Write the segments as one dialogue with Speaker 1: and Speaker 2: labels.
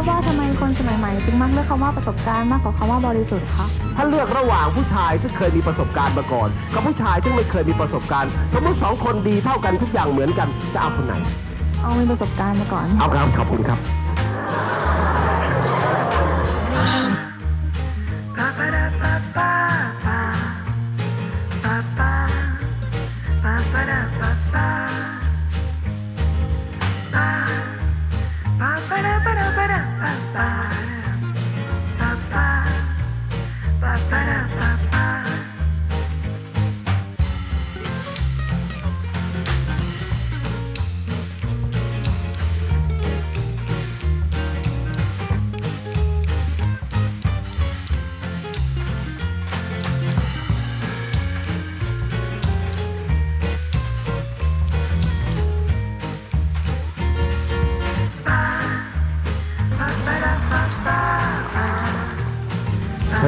Speaker 1: บว่าทำไมคนสมัยใหม่จึงมักเลือกคำว่าประสบการณ์มากกว่าคำว่าบริสุทธิ์คะ
Speaker 2: ถ้าเลือกระหว่างผู้ชายซึ่งเคยมีประสบการณ์มาก่อน กับผู้ชายซึ่งไม่เคยมีประสบการณ์ สมมติสองคนดีเท่ากันทุกอย่างเหมือนกันจะเอาคนไหน
Speaker 1: เอามีประสบการณ์มาก่อน
Speaker 2: เอาครับขอบคุณครับ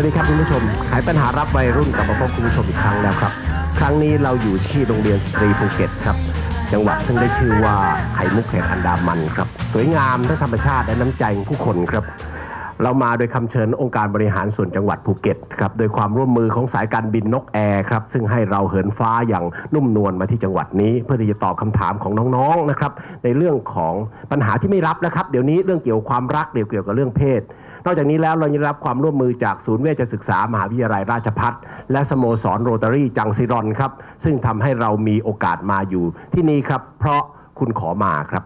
Speaker 2: วัสดีครับคุณผู้ชมหายปัญหารับวัยรุ่นกลับมาพบคุณผู้ชมอีกครั้งแล้วครับ ครั้งนี้เราอยู่ที่โรงเรียนสตรีภูเก็ตครับ จังหวัดซึ่งได้ชื่อว่าไข่มุกแห่งอันดามันครับ สวยงามทั้งธรรมชาติและน้ำใจของผู้คนครับ เรามาโดยคำเชิญองค์การบริหารส่วนจังหวัดภูเก็ตครับโดยความร่วมมือของสายการบินนกแอร์ครับซึ่งให้เราเหินฟ้าอย่างนุ่มนวลมาที่จังหวัดนี้ เพื่อที่จะตอบคำถามของน้องๆนะครับในเรื่องของปัญหาที่ไม่รับนะครับ เดี๋ยวนี้เรื่องเกี่ยวกับความรักเดี๋ยวเกี่ยวกับเรื่องเพศ นอกจากนี้แล้วเรายังได้รับความร่วมมือจากศูนย์เวชศึกษามหาวิทยาลัยราชภัฏและสโมสรโรตารี่จังซิรอนครับซึ่งทำให้เรามีโอกาสมาอยู่ที่นี่ครับเพราะคุณขอมาครับ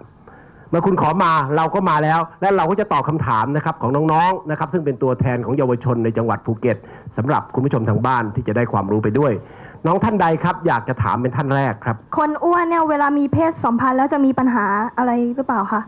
Speaker 2: มื่อคุณขอมาเราก็มาแล้ว และเราก็จะตอบคำถามนะครับของน้องๆนะครับซึ่งเป็นตัวแทนของเยาวชนในจังหวัดภูเก็ตสำหรับคุณผู้ชมทางบ้านที่จะได้ความรู้ไปด้วย น้องท่านใดครับอยากจะถามเป็นท่านแรกครับ
Speaker 1: คนอ้วนเนี่ยเวลามีเพศสัมพันธ์แล้วจะมีปัญหาอะไรหรือเปล่าคะ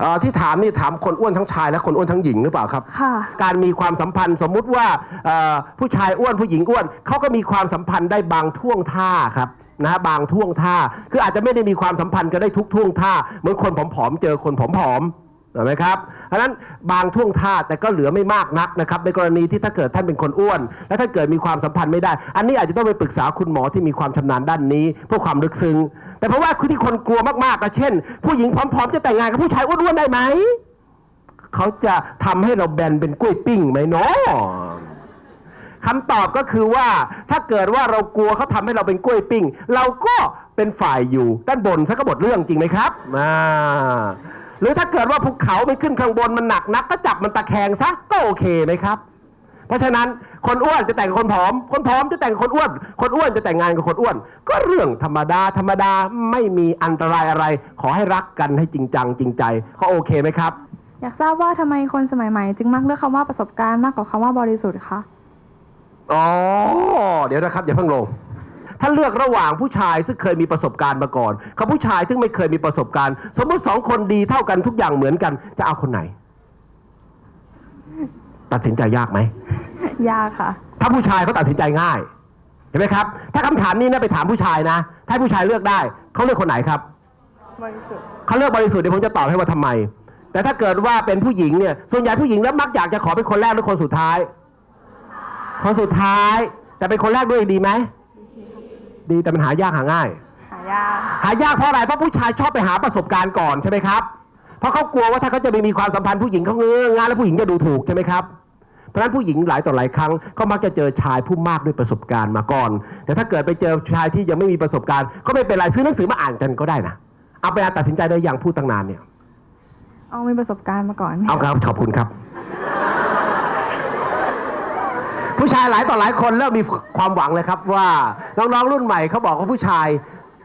Speaker 2: เอ่อที่ถามนี่ถามคนอ้วนทั้งชายและคนอ้วนทั้งหญิงหรือเปล่าครับ
Speaker 1: ค่ะ
Speaker 2: การมีความสัมพันธ์สมมุติว่าเอ่อผู้ชายอ้วนผู้หญิงอ้วนเขาก็มีความสัมพันธ์ได้บางท่วงท่าครับ นะฮะบางท่วงท่า คืออาจจะไม่ได้มีความสัมพันธ์กันได้ทุกท่วงท่า เหมือนคนผอมๆเจอคนผอมๆเห็นไหมครับเพราะนั้นบางท่วงท่าแต่ก็เหลือไม่มากนักนะครับในกรณีที่ถ้าเกิดท่านเป็นคนอ้วน และถ้าเกิดมีความสัมพันธ์ไม่ได้ อันนี้อาจจะต้องไปปรึกษาคุณหมอที่มีความชำนาญด้านนี้เพื่อความลึกซึ้งแต่เพราะว่าคือที่คนกลัวมากๆนะเช่น ผู้หญิงผอมๆ จะแต่งงานกับผู้ชายอ้วนๆได้ไหมเขาจะทำให้เราแบนเป็นกล้วยปิ้งไหมเนาะ คำตอบก็คือว่าถ้าเกิดว่าเรากลัวเขาทำให้เราเป็นกล้วยปิ้ง เราก็เป็นฝ่ายอยู่ด้านบนซะก็หมดเรื่องจริงไหมครับอ่าหรือถ้าเกิดว่าภูเขามันขึ้นข้างบนมันหนักนักก็จับมันตะแคงซะก็โอเคไหมครับ เพราะฉะนั้นคนอ้วนจะแต่งกับคนผอม คนผอมจะแต่งกับคนอ้วน คนอ้วนจะแต่งงานกับคนอ้วน ก็เรื่องธรรมดาธรรมดาไม่มีอันตรายอะไร ขอให้รักกันให้จริงจังจริงใจก็โอเคไหมครับ
Speaker 1: อยากทราบว่าทำไมคนสมัยใหม่ จึงมักเลือกคำว่าประสบการณ์มากกว่าคำว่าบริสุทธิ์คะ
Speaker 2: อ๋อ เดี๋ยวนะครับอย่าเพิ่งลง ถ้าเลือกระหว่างผู้ชายซึ่งเคยมีประสบการณ์มาก่อนกับผู้ชายซึ่งไม่เคยมีประสบการณ์ สมมติสองคนดีเท่ากันทุกอย่างเหมือนกัน จะเอาคนไหน ตัดสินใจยากไหม
Speaker 1: ยากค่ะ
Speaker 2: ถ้าผู้ชายเขาตัดสินใจง่าย เห็นไหมครับ ถ้าคำถามนี้นะไปถามผู้ชายนะ ถ้าให้ผู้ชายเลือกได้เขาเลือกคนไหนครับ
Speaker 1: บริสุทธิ์
Speaker 2: เขาเลือกบริสุทธิ์เดี๋ยวผมจะตอบให้ว่าทำไม แต่ถ้าเกิดว่าเป็นผู้หญิงเนี่ยส่วนใหญ่ผู้หญิงแล้วมักอยากจะขอเป็นคนแรกหรือคนสุดท้าย คนสุดท้าย แต่เป็นคนแรกด้วยดีไหม ดีแต่มันหายากหาง่าย
Speaker 1: หายาก
Speaker 2: หายากเพราะอะไรเพราะผู้ชายชอบไปหาประสบการณ์ก่อนใช่ไหมครับ เพราะเขากลัวว่าถ้าเขาจะไปมีความสัมพันธ์ผู้หญิงเขาเงื้องานแล้วผู้หญิงจะดูถูกใช่ไหมครับเพราะฉะนั้นผู้หญิงหลายต่อหลายครั้งก็มักจะเจอชายผู้มากด้วยประสบการณ์มาก่อน แต่ถ้าเกิดไปเจอชายที่ยังไม่มีประสบการณ์ ก็ไม่เป็นไรซื้อหนังสือมาอ่านกันก็ได้นะเอาไปอ่านตัดสินใจได้อย่างพูดตั้งนานเนี่ย
Speaker 1: เอามีประสบการณ์มาก่อน
Speaker 2: เอาครับขอบคุณครับ ผู้ชายหลายต่อหลายคนเริ่มมีความหวังเลยครับว่าน้องๆรุ่นใหม่เขาบอกว่าผู้ชาย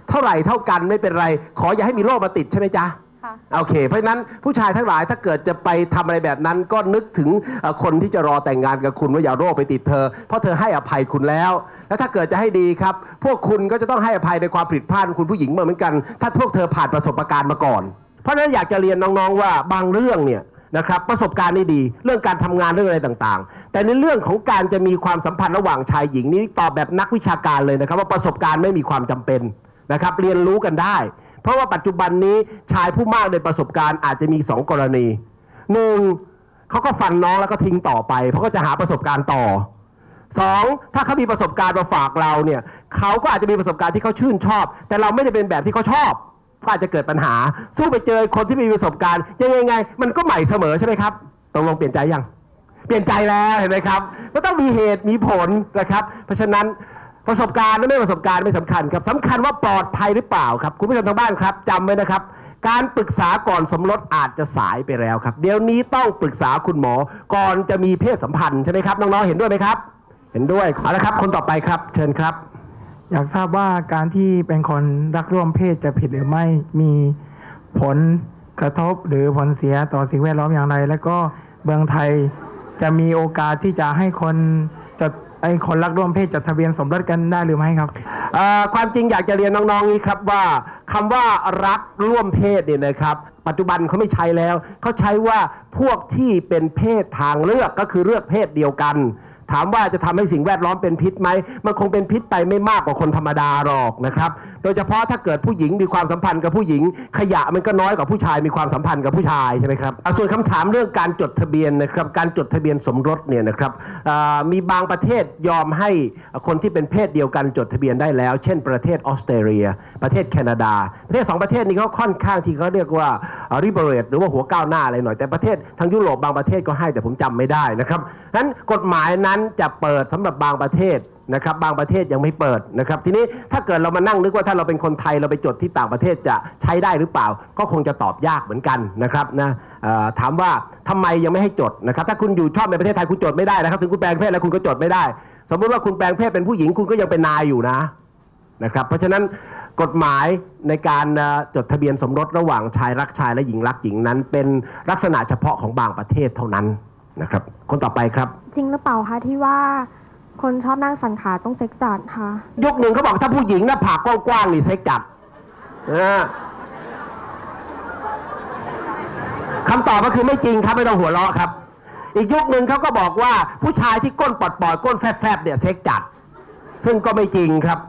Speaker 2: เท่าไหร่เท่ากันไม่เป็นไร ขออย่าให้มีโรคมาติดใช่ไหมจ๊ะ
Speaker 1: ค่ะ
Speaker 2: โอเค เพราะฉะนั้นผู้ชายทั้งหลายถ้าเกิดจะไปทำอะไรแบบนั้น ก็นึกถึงเอ่อคนที่จะรอแต่งงานกับคุณว่าอย่าโรคไปติดเธอ เพราะเธอให้อภัยคุณแล้ว แล้วถ้าเกิดจะให้ดีครับ พวกคุณก็จะต้องให้อภัยในความผิดพลาดของคุณผู้หญิงเหมือนกัน ถ้าพวกเธอผ่านประสบการณ์มาก่อน เพราะฉะนั้นอยากจะเรียนน้องๆว่าบางเรื่องเนี่ย นะครับประสบการณ์นี่ดี เรื่องการทำงานเรื่องอะไรต่างๆ แต่ในเรื่องของการจะมีความสัมพันธ์ระหว่างชายหญิงนี่ตอบแบบนักวิชาการเลยนะครับ ว่าประสบการณ์ไม่มีความจำเป็นนะครับ เรียนรู้กันได้ เพราะว่าปัจจุบันนี้ชายผู้มากในประสบการณ์อาจจะมีสองกรณีหนึ่งเขาก็ฟันน้องแล้วก็ทิ้งต่อไป เพราะก็จะหาประสบการณ์ต่อสองถ้าเขามีประสบการณ์มาฝากเราเนี่ยเขาก็อาจจะมีประสบการณ์ที่เขาชื่นชอบ แต่เราไม่ได้เป็นแบบที่เขาชอบ ก็อาจจะเกิดปัญหา สู้ไปเจอคนที่มีประสบการณ์ยังไงไง มันก็ใหม่เสมอใช่ไหมครับตกลงเปลี่ยนใจยังเปลี่ยนใจแล้วเห็นไหมครับก็ต้องมีเหตุมีผลนะครับ เพราะฉะนั้นประสบการณ์และไม่ประสบการณ์ไม่สำคัญครับสำคัญว่าปลอดภัยหรือเปล่าครับ คุณผู้ชมทางบ้านครับจำไว้นะครับ การปรึกษาก่อนสมรสอาจจะสายไปแล้วครับ เดี๋ยวนี้ต้องปรึกษาคุณหมอก่อนจะมีเพศสัมพันธ์ใช่ไหมครับน้องๆเห็นด้วยไหมครับ เห็นด้วยเอาละครับ คนต่อไปครับ เชิญครับ
Speaker 3: อยากทราบว่าการที่เป็นคนรักร่วมเพศจะผิดหรือไม่มีผลกระทบหรือผลเสียต่อสิ่งแวดล้อมอย่างไร และก็เมืองไทยจะมีโอกาสที่จะให้คนจดไอ้คนรักร่วมเพศจดทะเบียนสมรสกันได้หรือไม่ครับ
Speaker 2: ความจริงอยากจะเรียนน้องๆนี้ครับว่าคำว่ารักร่วมเพศเนี่ยนะครับ ปัจจุบันเขาไม่ใช้แล้วเขาใช้ว่าพวกที่เป็นเพศทางเลือกก็คือเลือกเพศเดียวกัน ถามว่าจะทำให้สิ่งแวดล้อมเป็นพิษไหมมันคงเป็นพิษไปไม่มากกว่าคนธรรมดาหรอกนะครับ โดยเฉพาะถ้าเกิดผู้หญิงมีความสัมพันธ์กับผู้หญิง ขยะมันก็น้อยกว่าผู้ชายมีความสัมพันธ์กับผู้ชายใช่ไหมครับส่วนคำถามเรื่องการจดทะเบียนนะครับการจดทะเบียนสมรสเนี่ยนะครับมีบางประเทศยอมให้คนที่เป็นเพศเดียวกันจดทะเบียนได้แล้ว เช่น ประเทศออสเตรเลีย ประเทศแคนาดา ประเทศสองประเทศนี้เขาค่อนข้างที่เขาเรียกว่าริเบเรตหรือว่าหัวก้าวหน้าอะไรหน่อยแต่ประเทศทางยุโรปบางประเทศก็ให้แต่ผมจำไม่ได้นะครับนั้นกฎหมายนั้นจะเปิดสำหรับบางประเทศนะครับบางประเทศยังไม่เปิดนะครับทีนี้ถ้าเกิดเรามานั่งนึกว่าถ้าเราเป็นคนไทยเราไปจดที่ต่างประเทศจะใช้ได้หรือเปล่า ก็คงจะตอบยากเหมือนกันนะครับนะถามว่าทำไมยังไม่ให้จดนะครับถ้าคุณอยู่ชอบในประเทศไทยคุณจดไม่ได้นะครับถึงคุณแปลงเพศแล้วคุณก็จดไม่ได้ สมมติว่าคุณแปลงเพศเป็นผู้หญิงคุณก็ยังเป็นนายอยู่นะนะครับเพราะฉะนั้นกฎหมายในการจดทะเบียนสมรสระหว่างชายรักชายและหญิงรักหญิงนั้น เป็นลักษณะเฉพาะของบางประเทศเท่านั้น นะครับ คนต่อไปครับ
Speaker 4: จริงหรือเปล่าคะที่ว่า คนชอบนั่งสันขาต้องเซ็กจัดคะ
Speaker 2: ยุคหนึ่งเขาบอกถ้าผู้หญิงหน้าผากกว้างๆนี่เซ็กจัดนะคำตอบก็คือไม่จริงครับไม่ต้องหัวเราะครับ อีกยุคหนึ่งเขาก็บอกว่าผู้ชายที่ก้นปอดๆก้นแฟบๆเนี่ยเซ็กจัด ซึ่งก็ไม่จริงครับ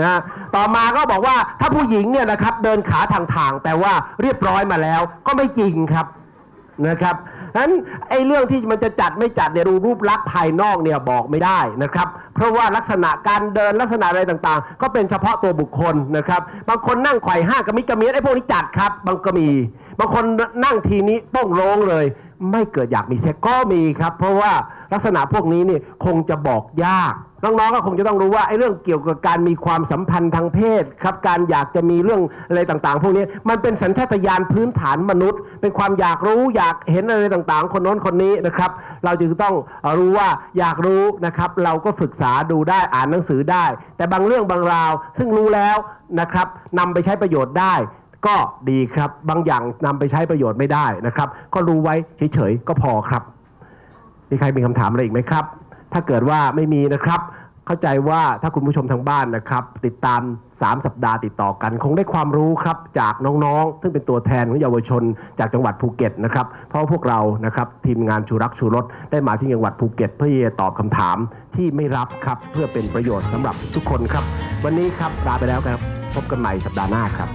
Speaker 2: นะต่อมาก็บอกว่าถ้าผู้หญิงเนี่ยนะครับเดินขาทางๆแปลว่าเรียบร้อยมาแล้ว ก็ไม่จริงครับ นะครับนั้นไอ้เรื่องที่มันจะจัดไม่จัดเนี่ยรูรูปลักษณ์ภายนอกเนี่ยบอกไม่ได้นะครับ เพราะว่าลักษณะการเดินลักษณะอะไรต่างๆ ก็เป็นเฉพาะตัวบุคคลนะครับ บางคนนั่งไขว่ห้างกระมิดกระเมียดไอ้พวกนี้จัดครับ บางก็มี บางคนนั่งทีนี้โป้งโลงเลย ไม่เกิดอยากมีเซ็กก็มีครับ เพราะว่าลักษณะพวกนี้นี่คงจะบอกยาก น้องๆก็คงจะต้องรู้ว่าไอ้เรื่องเกี่ยวกับการมีความสัมพันธ์ทางเพศครับการอยากจะมีเรื่องอะไรต่างๆ พวกนี้มันเป็นสัญชาตญาณพื้นฐานมนุษย์ เป็นความอยากรู้อยากเห็นอะไรต่างๆ คนโน้นคนนี้นะครับ เราจึงต้องรู้ว่าอยากรู้นะครับ เราก็ศึกษาดูได้อ่านหนังสือได้ แต่บางเรื่องบางราว ซึ่งรู้แล้วนะครับนำไปใช้ประโยชน์ได้ ก็ดีครับ บางอย่างนำไปใช้ประโยชน์ไม่ได้นะครับ ก็รู้ไว้เฉยๆก็พอครับ มีใครมีคำถามอะไรอีกไหมครับ ถ้าเกิดว่าไม่มีนะครับ เข้าใจว่าถ้าคุณผู้ชมทางบ้านนะครับ ติดตาม 3 สัปดาห์ติดต่อกัน คงได้ความรู้ครับจากน้องๆ ซึ่งเป็นตัวแทนของเยาวชน จากจังหวัดภูเก็ตนะครับ เพราะว่าพวกเรานะครับทีมงานชูรักชูรสได้มาที่จังหวัดภูเก็ต เพื่อจะตอบคำถามที่ไม่รับครับ เพื่อเป็นประโยชน์สำหรับทุกคนครับ วันนี้ครับลาไปแล้วครับ พบกันใหม่สัปดาห์หน้าครับ